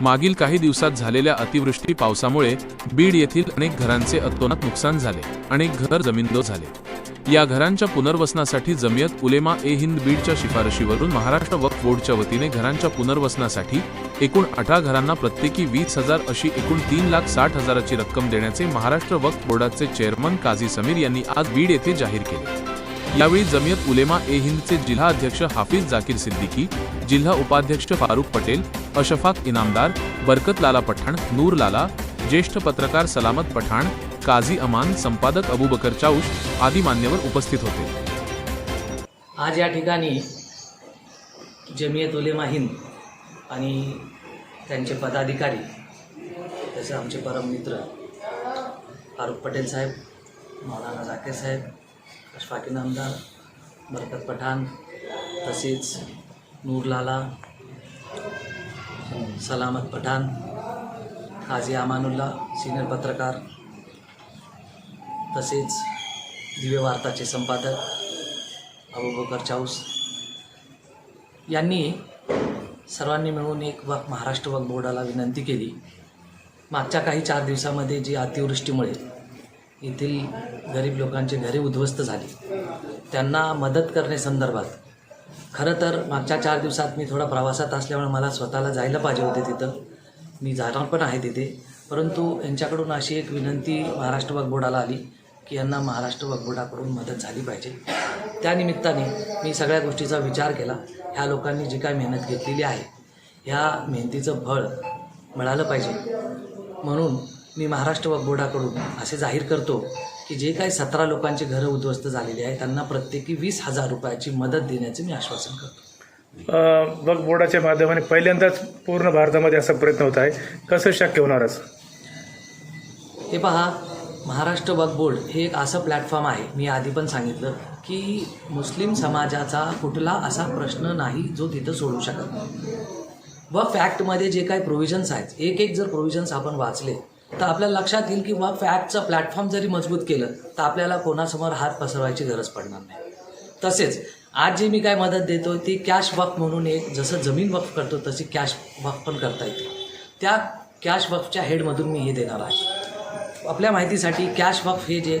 मागील काही दिवसात झालेल्या अतिवृष्टी पावसामुळे बीड येथील अनेक घरांचे अतोनात नुकसान झाले अनेक घर जमीनदो झाले. या घरांच्या पुनर्वसनासाठी जमियत उलेमा ए हिंद बीडच्या शिफारशीवरून महाराष्ट्र वक्फ बोर्डच्या वतीने घरांच्या पुनर्वसनासाठी एकूण अठरा घरांना प्रत्येकी वीस हजार अशी एकूण तीन लाख साठ हजाराची रक्कम देण्याचे महाराष्ट्र वक्फ बोर्डाचे चेअरमन काझी समीर यांनी आज बीड येथे जाहीर केले. यावेळी जमियत उलेमा ए हिंदचे जिल्हा अध्यक्ष हाफिज जाकीर सिद्दीकी जिल्हा उपाध्यक्ष फारुख पटेल अशफाक इनामदार बरकत लाला पठाण नूर लाला ज्येष्ठ पत्रकार सलामत पठाण काझी अमान संपादक अबूबकर चाऊश आदी मान्यवर उपस्थित होते. आज या ठिकाणी जमियत उलेमा हिंद आणि त्यांचे पदाधिकारी तसे आमचे परम मित्र फारुख पटेल साहेब मौलाना जाकीर साहेब अशफाक इनामदार बरकत पठाण तसेच नूरलाला सलामत पठाण काझी अमानुल्ला सिनियर पत्रकार तसेच दिव्य वार्ताचे संपादक अबूबकर चाऊस. यांनी सर्वांनी मिळून एक वक महाराष्ट्र वक बोर्डाला विनंती केली. मागच्या काही चार दिवसामध्ये जी अतिवृष्टीमुळे येथील गरीब लोकांची घरे उद्ध्वस्त झाली. त्यांना मदत करण्यासंदर्भात खरं तर मागच्या चार दिवसात मी थोडा प्रवासात असल्यामुळे मला स्वतःला जायला पाहिजे होते तिथं. मी जाणार पण आहे तिथे. परंतु यांच्याकडून अशी एक विनंती महाराष्ट्र वक्फ बोर्डाला आली की यांना महाराष्ट्र वक्फ बोर्डाकडून मदत झाली पाहिजे. त्यानिमित्ताने मी सगळ्या गोष्टीचा विचार केला. ह्या लोकांनी जी काय मेहनत घेतलेली आहे ह्या मेहनतीचं फळ मिळालं पाहिजे. म्हणून मी महाराष्ट्र वक्फ बोर्डाकडून असे जाहीर करतो की जे काही सतरा लोकांची घरं उद्ध्वस्त झालेली आहे त्यांना प्रत्येकी वीस हजार रुपयाची मदत देण्याचे मी आश्वासन करतो. वक्फ बोर्डाच्या माध्यमाने पहिल्यांदाच पूर्ण भारतामध्ये असा प्रयत्न होत आहे. कसं शक्य होणार असं? हे पहा महाराष्ट्र वक्फ बोर्ड हे एक असं प्लॅटफॉर्म आहे मी आधी पण सांगितलं की मुस्लिम समाजाचा कुठला असा प्रश्न नाही जो तिथं सोडू शकत नाही. वक्फ ॲक्टमध्ये जे काही प्रोव्हिजन्स आहेत एक एक जर प्रोव्हिजन्स आपण वाचले तर आपल्याला लक्षात येईल किंवा वक्फ प्लॅटफॉर्म जरी मजबूत केलं तर आपल्याला कोणासमोर हात पसरवायची गरज पडणार नाही. तसेच आज जी मी काय मदत देतो ती कॅश वक्फ म्हणून एक जसं जमीन वक्फ करतो तशी कॅश वक्फ पण करता येते. त्या कॅश वक्फच्या हेडमधून मी हे देणार आहे. आपल्या माहितीसाठी कॅश वक्फ हे जे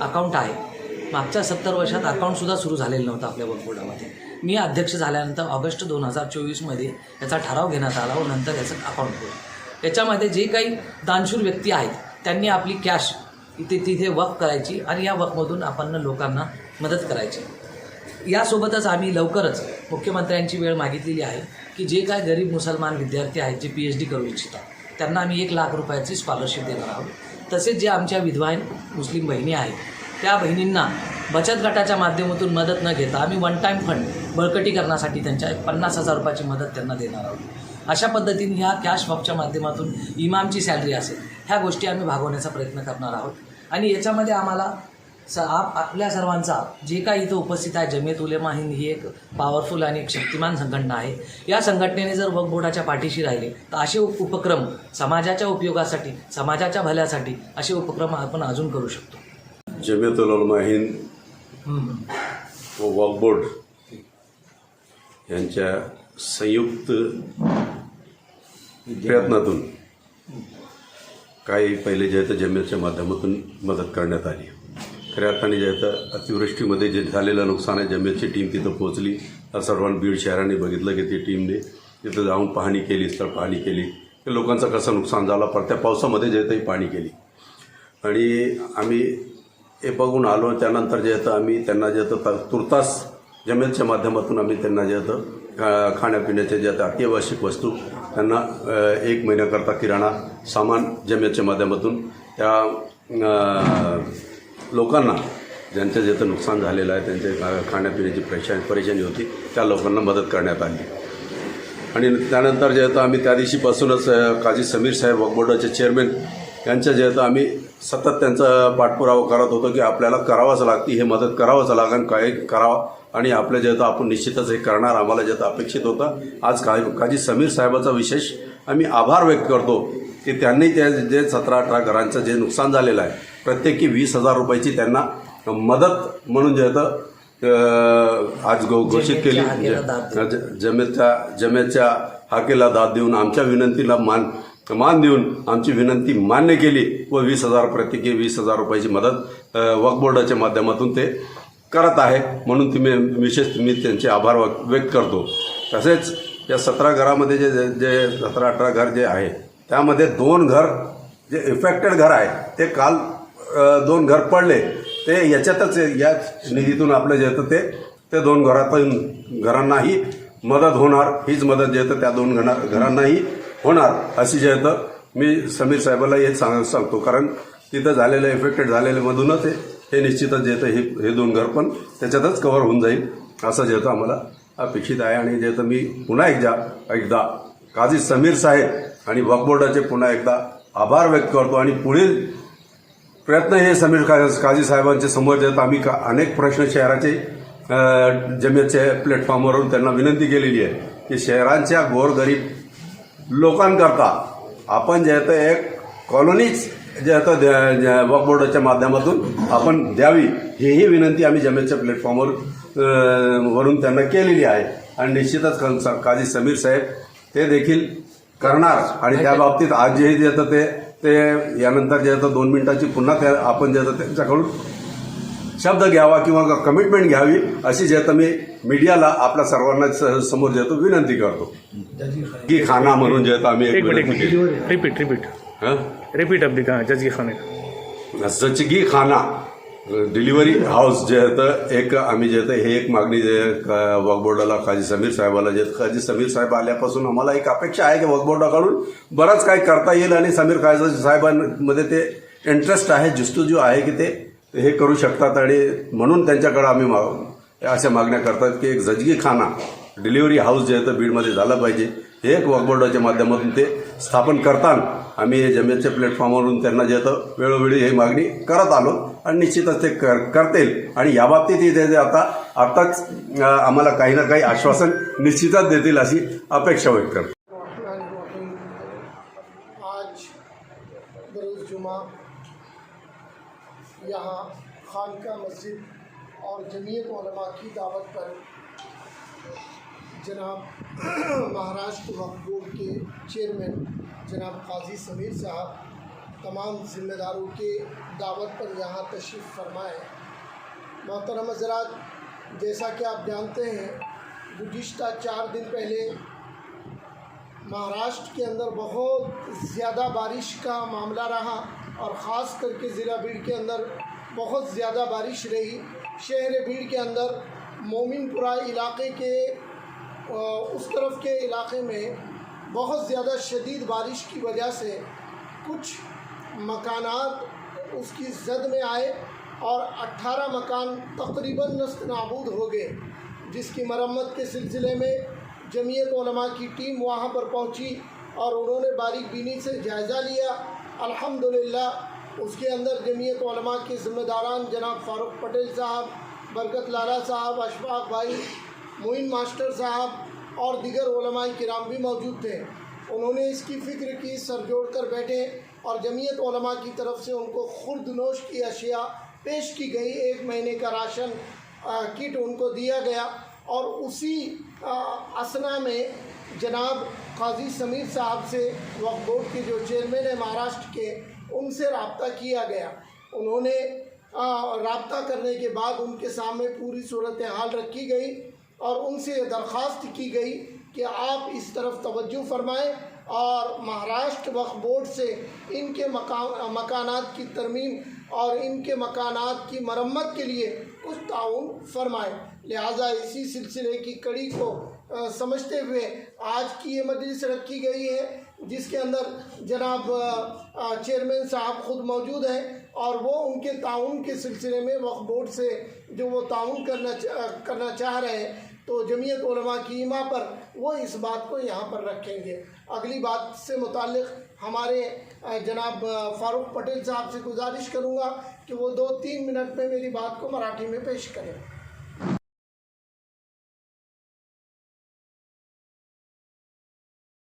अकाउंट आहे मागच्या सत्तर वर्षात अकाउंटसुद्धा सुरू झालेलं नव्हतं आपल्या वक्फ बोर्डामध्ये मी अध्यक्ष झाल्यानंतर ऑगस्ट दोन हजार चोवीसमध्ये याचा ठराव घेण्यात आला व नंतर याचं अकाउंट केलं याच्यामध्ये जे काही दानशूर व्यक्ती आहेत त्यांनी आपली कॅश इथे तिथे वक करायची आणि या वकमधून आपण लोकांना मदत करायची. यासोबतच आम्ही लवकरच मुख्यमंत्र्यांची वेळ मागितलेली आहे की जे काय गरीब मुसलमान विद्यार्थी आहेत जे पी एच डी करू इच्छितात त्यांना आम्ही एक लाख रुपयाची स्कॉलरशिप देणार आहोत. तसेच जे आमच्या विधवा मुस्लिम बहिणी आहेत त्या बहिणींना बचत गटाच्या माध्यमातून मदत न घेता आम्ही वन टाईम फंड बळकटीकरणासाठी त्यांच्या पन्नास हजार रुपयाची मदत त्यांना देणार आहोत. अशा पद्धतीने ह्या कॅश वॉकच्या माध्यमातून इमामची सॅलरी असेल ह्या गोष्टी आम्ही भागवण्याचा प्रयत्न करणार आहोत. आणि याच्यामध्ये आम्हाला स आप आपल्या सर्वांचा जे काही इथं उपस्थित आहे जमियत उलेमा हिंद ही एक पॉवरफुल आणि एक शक्तिमान संघटना आहे. या संघटनेने जर वक्फ बोर्डाच्या पाठीशी राहिले तर असे उप- उपक्रम समाजाच्या उपयोगासाठी समाजाच्या भल्यासाठी असे उपक्रम आपण अजून करू शकतो. जमियतुल उलमा हिंद व वक्फ बोर्ड यांच्या संयुक्त प्रयत्नातून. काही पहिले जे आहे तर जमियतच्या माध्यमातून मदत करण्यात आली. खऱ्या अर्थाने जे आहे तर अतिवृष्टीमध्ये जे झालेलं नुकसान आहे जमियतची टीम तिथं पोहोचली. तर सर्वांनी बीड शहराने बघितलं की ती टीमने तिथं जाऊन पाहणी केली स्थळ पाहणी केली. की लोकांचं कसं नुकसान झालं पडत्या पावसामध्ये जे आहे ते पाहणी केली. आणि आम्ही हे बघून आलो त्यानंतर जे होतं आम्ही त्यांना जे तर तुर्तास जमेलच्या माध्यमातून आम्ही त्यांना जे होतं खाण्यापिण्याच्या ज्या अत्यावश्यक वस्तू त्यांना एक महिन्याकरता किराणा सामान जमेलच्या माध्यमातून त्या लोकांना ज्यांचं जे नुकसान झालेलं आहे त्यांचे खाण्यापिण्याची परेशान परेशानी होती त्या लोकांना मदत करण्यात आली. आणि त्यानंतर जे होतं आम्ही त्या दिवशीपासूनच काजी समीर साहेब वक्फ चेअरमॅन यांच्या जे होतं आम्ही सतत त्यांचा पाठपुरावा करत होतो की आपल्याला करावंच लागते हे मदत करावंच लागेल काय करावं. आणि आपलं जे होतं आपण निश्चितच हे करणार आम्हाला जे होतं अपेक्षित होतं आज का काजी समीर साहेबाचा विशेष आम्ही आभार व्यक्त करतो की त्यांनी त्या जे सतरा अठरा घरांचं जे नुकसान झालेलं आहे प्रत्येकी वीस हजार रुपयाची त्यांना मदत म्हणून जे आज घो- घोषित केली. जमेच्या जमेच्या हाकेला दाद देऊन आमच्या विनंतीला मान मान देऊन आमची विनंती मान्य केली व वीस हजार प्रत्येकी वीस हजार रुपयाची मदत अ, वक्फ बोर्डाच्या माध्यमातून ते करत आहे. म्हणून तुम्ही विशेष मी त्यांचे आभार व्यक्त करतो. तसेच या सतरा घरामध्ये जे जे- सतरा अठरा घर जे आहे त्यामध्ये दोन घर जे इफेक्टेड घर आहे ते काल दोन घर पडले. ते याच्यातच या निधीतून आपलं जे येतं ते ते दोन घरातून घरांनाही मदत होणार. हीच मदत जे येतं त्या दोन घरा घरांनाही होणार अशी जे मी समीर साहेबाला हे सांग सांगतो. कारण तिथं झालेलं इफेक्टेड झालेले मधूनच हे निश्चितच जे हे हे दोन घर पण त्याच्यातच कव्हर होऊन जाईल असं जे होतं आम्हाला अपेक्षित आहे. आणि जे मी पुन्हा एकदा एकदा काझी समीर साहेब आणि वक्फ बोर्डाचे पुन्हा एकदा आभार व्यक्त करतो. आणि पुढील प्रयत्न हे समीर का- काझी साहेबांचे समोर येत आम्ही का अनेक प्रश्न शहराचे जमेच्या प्लॅटफॉर्मवरून त्यांना विनंती केलेली आहे की शहरांच्या गोरगरीब लोकांकरता. आपण जे आहे ते एक कॉलनीज जे आहे ते द्या- ज्या वक्फ बोर्डाच्या माध्यमातून आपण द्यावी हीही विनंती आम्ही जमियतच्या प्लॅटफॉर्मवर वरून त्यांना केलेली आहे. आणि निश्चितच कं- काझी समीर साहेब ते देखील करणार. आणि त्या बाबतीत आज जे जे येतं ते ते यानंतर जे येतं दोन मिनिटाची पुन्हा त्या आपण जे येतं त्यांच्याकडून शब्द घ्यावा किंवा कमिटमेंट घ्यावी अशी जे येतं मी मीडियाला आपल्या सर्वांना स- समोर जे विनंती करतो. की खाना. म्हणून जे आम्ही रिपीट रिपीट हं? रिपीट अब्दी का जजगी खाने. का सचगी खाना. डिलिव्हरी हाऊस जे आहे एक आम्ही जे हे एक मागणी जे वक्फ बोर्डाला काजी समीर साहेबाला जे काजी समीर साहेब आल्यापासून आम्हाला एक अपेक्षा आहे की वक्फ बोर्डाकडून बरंच काही करता येईल आणि समीर काजी साहेबांमध्ये ते इंटरेस्ट आहे जिस्तुजू आहे की ते हे करू शकतात आणि म्हणून त्यांच्याकडं आम्ही मा- अशा मागण्या करतात की एक जजगीखाना डिलिव्हरी हाऊस जे आहे तर बीडमध्ये झालं पाहिजे. हे एक वॉकबोर्डाच्या माध्यमातून ते स्थापन करताना. आम्ही हे जमेच्या प्लॅटफॉर्मवरून त्यांना जे येतं वेळोवेळी ही मागणी करत आलो आणि निश्चितच ते कर करतील. आणि याबाबतीतही ते जे आता आत्ताच आम्हाला काही ना काही आश्वासन निश्चितच देतील अशी अपेक्षा व्यक्त करतो. रहमानिर्रहीम। आज बरोज़ जुमा यहाँ खानका मस्जिद और जमीयत उलमा की दावत पर जनाब महाराष्ट्र वक्फ बोर्ड के चेयरमैन जनाब काजी समीर साहब तमाम जिम्मेदारों के दावत पर यहाँ तशरीफ़ फरमाए मोहतरम हजरात जैसा कि आप जानते हैं गुज्त चार दिन اور خاص کر کے ضلع بھیڑ کے اندر بہت زیادہ بارش رہی۔ شہر بھیڑ کے اندر مومن پورہ علاقے کے اس طرف کے علاقے میں بہت زیادہ شدید بارش کی وجہ سے کچھ مکانات اس کی زد میں آئے اور اٹھارہ مکان تقریباً نست نابود ہو گئے، جس کی مرمت کے سلسلے میں جمعیت علماء کی ٹیم وہاں پر پہنچی اور انہوں نے باریک بینی سے جائزہ لیا۔ الحمدللہ، اس کے اندر جمعیت علماء کے ذمہ داران جناب فاروق پٹیل صاحب، برکت لالا صاحب، اشفاق بھائی، معین ماسٹر صاحب اور دیگر علماء کرام بھی موجود تھے۔ انہوں نے اس کی فکر کی، سر جوڑ کر بیٹھے اور جمعیت علماء کی طرف سے ان کو خرد نوش کی اشیاء پیش کی گئی ایک مہینے کا راشن کٹ ان کو دیا گیا اور اسی اسنا میں جناب में जनाब काजी समीर साहब से वक्फ बोर्ड के जो चेयरमैन है महाराष्ट्र के उनसे रबता किया गया उन्होंने रबता करने के बाद उनके सामने पूरी सूरत हाल रखी गई और उनसे दरख्वास्त की गई कि आप इस तरफ तवज्जो फरमाएं और महाराष्ट्र वक्फ बोर्ड से इनके मकान मकानात की तरमीम और इनके मकानात की मरम्मत के लिए कुछ ताउन اس تعاون فرمائے۔ لہٰذا اسی سلسلے کی کڑی کو سمجھتے ہوئے آج کی یہ مجلس رکھی گئی ہے، جس کے اندر جناب چیئرمین صاحب خود موجود ہیں اور وہ ان کے تعاون کے سلسلے میں وقف بورڈ سے جو وہ تعاون کرنا کرنا چاہ رہے ہیں۔ तो जमीयत उलमा की ईमा पर वो इस बात को यहाँ पर रखेंगे अगली बात से मुतालिक हमारे अ, जनाब अ, फारूक पटेल साहब से गुजारिश करूँगा कि वो दो तीन मिनट में मेरी बात को मराठी में पेश करें